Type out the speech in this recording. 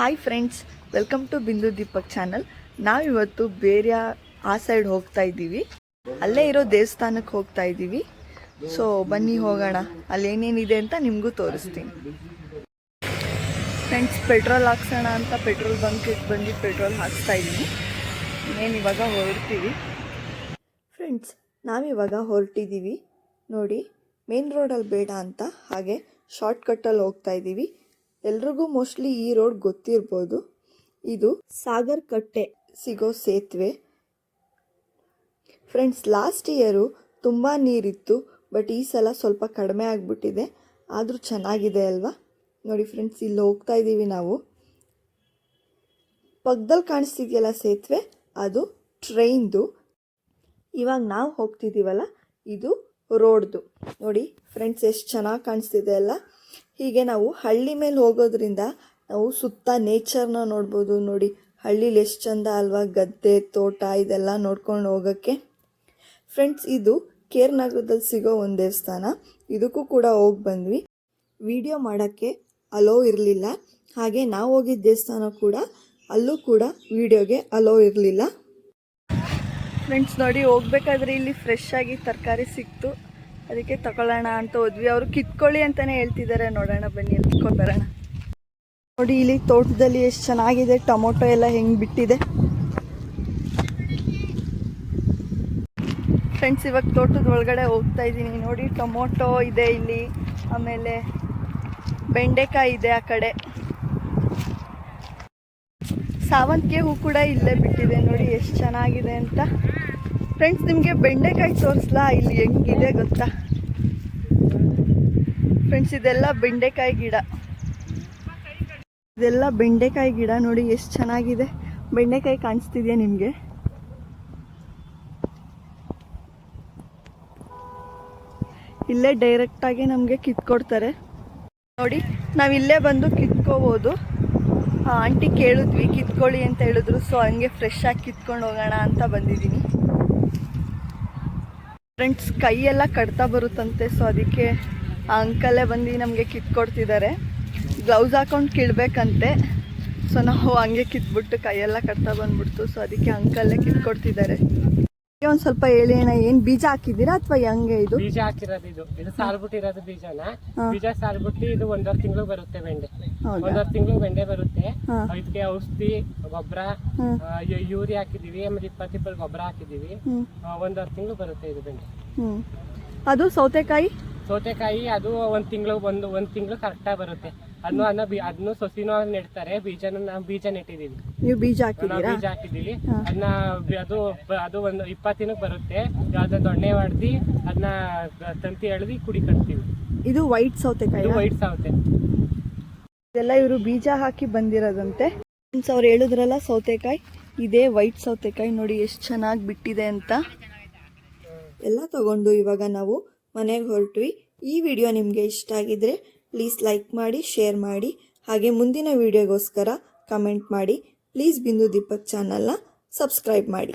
Hi friends welcome to ಬಿಂದು Deepak channel ನಾವಿವತ್ತು ಬೇರೆ ಆ ಸೈಡ್ ಹೋಗ್ತಾ ಇದ್ದೀವಿ. ಅಲ್ಲೇ ಇರೋ ದೇವಸ್ಥಾನಕ್ಕೆ ಹೋಗ್ತಾ ಇದ್ದೀವಿ. ಸೊ ಬನ್ನಿ ಹೋಗೋಣ. ಅಲ್ಲಿ ಏನೇನಿದೆ ಅಂತ ನಿಮಗೂ ತೋರಿಸ್ತೀನಿ. ಫ್ರೆಂಡ್ಸ್ ಪೆಟ್ರೋಲ್ ಹಾಕ್ಸೋಣ ಅಂತ ಪೆಟ್ರೋಲ್ ಬಂಕಿಗೆ ಬಂದು ಪೆಟ್ರೋಲ್ ಹಾಕ್ಸ್ತಾ ಇದ್ದೀನಿ. ಇನ್ನೇನು ಇವಾಗ ಹೊರಡ್ತೀವಿ. ಫ್ರೆಂಡ್ಸ್ ನಾವಿವಾಗ ಹೊರಟಿದ್ದೀವಿ. ನೋಡಿ ಮೇನ್ ರೋಡಲ್ಲಿ ಬೇಡ ಅಂತ ಹಾಗೆ ಶಾರ್ಟ್ ಕಟ್ಟಲ್ಲಿ ಹೋಗ್ತಾ ಇದ್ದೀವಿ. ಎಲ್ರಿಗೂ ಮೋಸ್ಟ್ಲಿ ಈ ರೋಡ್ ಗೊತ್ತಿರ್ಬೋದು. ಇದು ಸಾಗರ್ ಕಟ್ಟೆ ಸಿಗೋ ಸೇತುವೆ. ಫ್ರೆಂಡ್ಸ್ ಲಾಸ್ಟ್ ಇಯರು ತುಂಬ ನೀರಿತ್ತು ಬಟ್ ಈ ಸಲ ಸ್ವಲ್ಪ ಕಡಿಮೆ ಆಗಿಬಿಟ್ಟಿದೆ. ಆದರೂ ಚೆನ್ನಾಗಿದೆ ಅಲ್ವಾ? ನೋಡಿ ಫ್ರೆಂಡ್ಸ್ ಇಲ್ಲಿ ಹೋಗ್ತಾ ಇದ್ದೀವಿ ನಾವು. ಪಕ್ಕದಲ್ಲಿ ಕಾಣಿಸ್ತಿದೆಯಲ್ಲ ಸೇತುವೆ? ಅದು ಟ್ರೈನ್ದು ಇವಾಗ ನಾವು ಹೋಗ್ತಿದ್ದೀವಲ್ಲ ಇದು ರೋಡ್ದು ನೋಡಿ ಫ್ರೆಂಡ್ಸ್ ಎಷ್ಟು ಚೆನ್ನಾಗಿ ಕಾಣಿಸ್ತಿದೆ ಅಲ್ಲ? ಹೀಗೆ ನಾವು ಹಳ್ಳಿ ಮೇಲೆ ಹೋಗೋದ್ರಿಂದ ನಾವು ಸುತ್ತ ನೇಚರ್ನ ನೋಡ್ಬೋದು. ನೋಡಿ, ಹಳ್ಳೀಲಿ ಎಷ್ಟು ಚಂದ ಅಲ್ವಾ? ಗದ್ದೆ, ತೋಟ ಇದೆಲ್ಲ ನೋಡ್ಕೊಂಡು ಹೋಗೋಕ್ಕೆ. ಫ್ರೆಂಡ್ಸ್ ಇದು ಕೇರ್ ನಗರದಲ್ಲಿ ಸಿಗೋ ಒಂದು ದೇವಸ್ಥಾನ. ಇದಕ್ಕೂ ಕೂಡ ಹೋಗಿ ಬಂದ್ವಿ. ವಿಡಿಯೋ ಮಾಡೋಕ್ಕೆ ಅಲೋ ಇರಲಿಲ್ಲ. ಹಾಗೆ ನಾವು ಹೋಗಿದ್ದ ದೇವಸ್ಥಾನ ಕೂಡ ಅಲ್ಲೂ ಕೂಡ ವಿಡಿಯೋಗೆ ಅಲೋ ಇರಲಿಲ್ಲ. ಫ್ರೆಂಡ್ಸ್ ನೋಡಿ, ಹೋಗ್ಬೇಕಾದ್ರೆ ಇಲ್ಲಿ ಫ್ರೆಶ್ ಆಗಿ ತರಕಾರಿ ಸಿಕ್ತು. ಅದಕ್ಕೆ ತಗೊಳ್ಳೋಣ ಅಂತ ಹೋದ್ವಿ. ಅವರು ಕಿತ್ಕೊಳ್ಳಿ ಅಂತಾನೆ ಹೇಳ್ತಿದ್ದಾರೆ ನೋಡೋಣ ಬನ್ನಿ ಕಿತ್ಕೊಂಡು ಬರೋಣ ನೋಡಿ ಇಲ್ಲಿ ತೋಟದಲ್ಲಿ ಎಷ್ಟು ಚೆನ್ನಾಗಿದೆ. ಟೊಮೊಟೊ ಎಲ್ಲ ಹೆಂಗೆ ಬಿಟ್ಟಿದೆ. ಫ್ರೆಂಡ್ಸ್ ಇವಾಗ ತೋಟದ ಒಳಗಡೆ ಹೋಗ್ತಾ ಇದ್ದೀನಿ. ನೋಡಿ ಟೊಮೊಟೊ ಇದೆ ಇಲ್ಲಿ. ಆಮೇಲೆ ಬೆಂಡೆಕಾಯಿ ಇದೆ ಆ ಕಡೆ. ಸಾವಂತಿಗೆ ಹೂ ಕೂಡ ಇಲ್ಲೇ ಬಿಟ್ಟಿದೆ. ನೋಡಿ ಎಷ್ಟು ಚೆನ್ನಾಗಿದೆ ಅಂತ. ಫ್ರೆಂಡ್ಸ್ ನಿಮಗೆ ಬೆಂಡೆಕಾಯಿ ತೋರಿಸ್ಲಾ ಇಲ್ಲಿ ಹೆಂಗಿದೆ ಗೊತ್ತಾ? ಫ್ರೆಂಡ್ಸ್ ಇದೆಲ್ಲ ಬೆಂಡೆಕಾಯಿ ಗಿಡ. ಇದೆಲ್ಲ ಬೆಂಡೆಕಾಯಿ ಗಿಡ ನೋಡಿ ಎಷ್ಟು ಚೆನ್ನಾಗಿದೆ. ಬೆಂಡೆಕಾಯಿ ಕಾಣಿಸ್ತಿದೆಯಾ ನಿಮಗೆ? ಇಲ್ಲೇ ಡೈರೆಕ್ಟಾಗಿ ನಮಗೆ ಕಿತ್ಕೊಡ್ತಾರೆ ನೋಡಿ, ನಾವು ಇಲ್ಲೇ ಬಂದು ಕಿತ್ಕೋಬೋದು. ಆಂಟಿ ಕೇಳಿದ್ವಿ, ಕಿತ್ಕೊಳ್ಳಿ ಅಂತ ಹೇಳಿದ್ರು. ಸೊ ಹಂಗೆ ಫ್ರೆಶ್ ಆಗಿ ಕಿತ್ಕೊಂಡು ಹೋಗೋಣ ಅಂತ ಬಂದಿದ್ದೀನಿ. ಫ್ರೆಂಡ್ಸ್ ಕೈಯೆಲ್ಲ ಕಡ್ತಾ ಬರುತ್ತಂತೆ ಸೊ ಅದಕ್ಕೆ ಆ ಅಂಕಲೇ ಬಂದು ನಮಗೆ ಕಿತ್ಕೊಡ್ತಿದ್ದಾರೆ ಗ್ಲೌಸ್ ಹಾಕೊಂಡು ಕಿಳ್ಬೇಕಂತೆ ಸೊ ನಾವು ಹಂಗೆ ಕಿತ್ಬಿಟ್ಟು ಕೈಯೆಲ್ಲ ಕಟ್ತಾ ಬಂದ್ಬಿಡ್ತು ಸೊ ಅದಕ್ಕೆ ಅಂಕಲ್ಲೇ ಕಿತ್ಕೊಡ್ತಿದ್ದಾರೆ ಒಂದು ಸ್ವಲ್ಪ ಹೇಳಿ ಅಣ್ಣ ಏನು ಬೀಜ ಹಾಕಿದೀರಾ ಅಥವಾ ಹೆಂಗೆ ಇದು? ಬೀಜ ಹಾಕಿರೋದು ಇದು. ಇದು ಸಾಲ್ಬಿಟ್ಟಿರೋದು ಬೀಜನ. ಬೀಜ ಸಾರ್ಬಿಟ್ಟು ಇದು ಒಂದೂವರೆ ತಿಂಗಳು ಬರುತ್ತೆ ಬೆಂಡೆ. ಒಂದರ್ ಒಂದೂವರೆ ತಿಂಗಳು ಬೆಂಡೆ ಬರುತ್ತೆ. ಇದಕ್ಕೆ ಔಷಧಿ ಗೊಬ್ಬರ. ಯೂರಿ ಹಾಕಿದೀವಿ ಆಮೇಲೆ ಇಪ್ಪತ್ತು ಇಪ್ಪತ್ತು ಗೊಬ್ಬರ ಹಾಕಿದೀವಿ ಒಂದೂವರೆ ತಿಂಗಳು ಬರುತ್ತೆ ಇದು ಬೆಂಡೆ. ಅದು ಸೌತೆಕಾಯಿ? ಸೌತೆಕಾಯಿ ಅದು ಒಂದ್ ತಿಂಗಳು ಒಂದು ಒಂದ್ ತಿಂಗಳು ಕರೆಕ್ಟಾಗಿ ಬರುತ್ತೆ. ಅದನ್ನು ಅದನ್ನ ಬಿ ಅದನ್ನು ಸೊಸಿನೂ ನೆಡ್ತಾರೆ ಬೀಜನ ನಾವು ಬೀಜ ನೆಟ್ಟಿದೀವಿ. ನೀವು ಬೀಜ ನಾವು ಹಾಕಿದ್ದೀರಾ ಬೀಜ ಹಾಕಿದೀವಿ. ಅದನ್ನ ಅದು ಅದು ಒಂದು ಇಪ್ಪತ್ತು ದಿನಕ್ಕೆ ಬರುತ್ತೆ. ಅದನ್ನ ದೊಣ್ಣೆ ಹೊಡೆದು ಅದನ್ನ ತಂತಿ ಎಳ್ದಿ ಕುಡಿ ಕಟ್ತೀವಿ. ಇದು ವೈಟ್ ಸೌತೆಕಾಯಿ ಇದು ವೈಟ್ ಸೌತೆ. ಇದೆಲ್ಲ ಇವರು ಬೀಜ ಹಾಕಿ ಬಂದಿರೋದಂತೆ. ಫ್ರೆಂಡ್ಸ್ ಅವ್ರು ಹೇಳಿದ್ರಲ್ಲ ಸೌತೆಕಾಯಿ? ಇದೇ ವೈಟ್ ಸೌತೆಕಾಯಿ ನೋಡಿ ಎಷ್ಟು ಚೆನ್ನಾಗಿ ಬಿಟ್ಟಿದೆ ಅಂತ. ಎಲ್ಲ ತಗೊಂಡು ಇವಾಗ ನಾವು ಮನೆಗೆ ಹೊರಟ್ವಿ. ಈ ವಿಡಿಯೋ ನಿಮಗೆ ಇಷ್ಟ ಆಗಿದ್ರೆ ಪ್ಲೀಸ್ ಲೈಕ್ ಮಾಡಿ ಶೇರ್ ಮಾಡಿ, ಹಾಗೆ ಮುಂದಿನ ವಿಡಿಯೋಗೋಸ್ಕರ ಕಮೆಂಟ್ ಮಾಡಿ. ಪ್ಲೀಸ್ ಬಿಂದು ದೀಪಕ್ ಚಾನಲ್ನ ಸಬ್ಸ್ಕ್ರೈಬ್ ಮಾಡಿ.